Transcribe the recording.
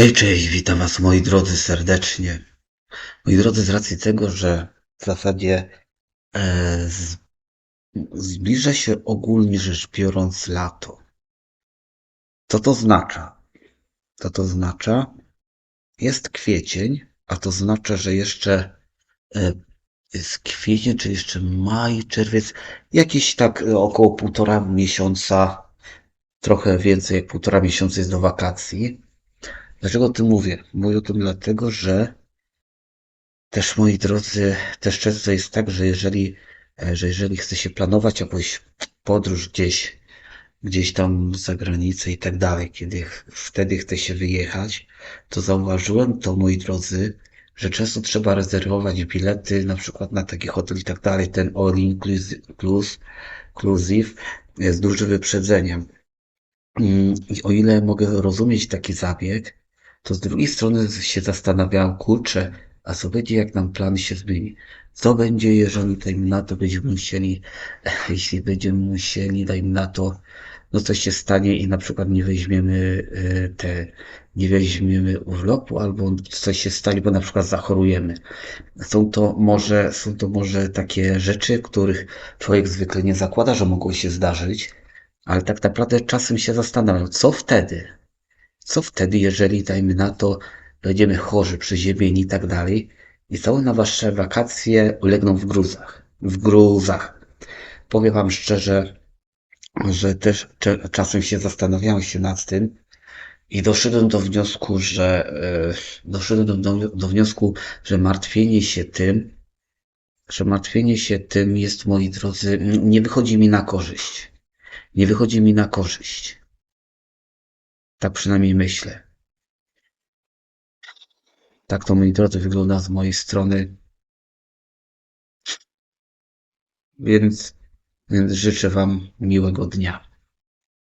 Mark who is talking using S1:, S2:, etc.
S1: Hej, cześć, witam Was moi drodzy serdecznie. Moi drodzy, z racji tego, że w zasadzie e, z, zbliża się ogólnie rzecz biorąc lato. Co to oznacza? Co to oznacza? Jest kwiecień, a to oznacza, że jeszcze e, jest kwiecień, czy jeszcze maj, czerwiec, jakieś tak e, około półtora miesiąca, trochę więcej jak półtora miesiąca jest do wakacji. Dlaczego o tym mówię? Mówię o tym dlatego, że też moi drodzy, też często jest tak, że jeżeli, e, że jeżeli chce się planować jakąś podróż gdzieś, gdzieś tam za granicę i tak dalej, kiedy wtedy chce się wyjechać, to zauważyłem to, moi drodzy, że często trzeba rezerwować bilety, na przykład na taki hotel i tak dalej, ten all inclusive, inclusive z dużym wyprzedzeniem. Mm, I o ile mogę rozumieć taki zabieg, to z drugiej strony się zastanawiałem, kurczę, a co będzie, jak nam plan się zmieni? Co będzie, jeżeli dajmy na to będziemy musieli, jeśli będziemy musieli, dajmy na to, no coś się stanie i na przykład nie weźmiemy e, te, nie weźmiemy urlopu, albo coś się stanie, bo na przykład zachorujemy. Są to może, są to może takie rzeczy, których człowiek zwykle nie zakłada, że mogą się zdarzyć, ale tak naprawdę czasem się zastanawiam, co wtedy? Co wtedy, jeżeli dajmy na to, będziemy chorzy, przeziębieni i tak dalej, i całe na wasze wakacje ulegną w gruzach. W gruzach. Powiem wam szczerze, że też czasem się zastanawiałem się nad tym i doszedłem do wniosku, że e, doszedłem do, do, wniosku, że martwienie się tym, że martwienie się tym jest, moi drodzy, nie wychodzi mi na korzyść. Nie wychodzi mi na korzyść. Tak przynajmniej myślę. Tak to, moi drodzy, wygląda z mojej strony. Więc, więc życzę Wam miłego dnia.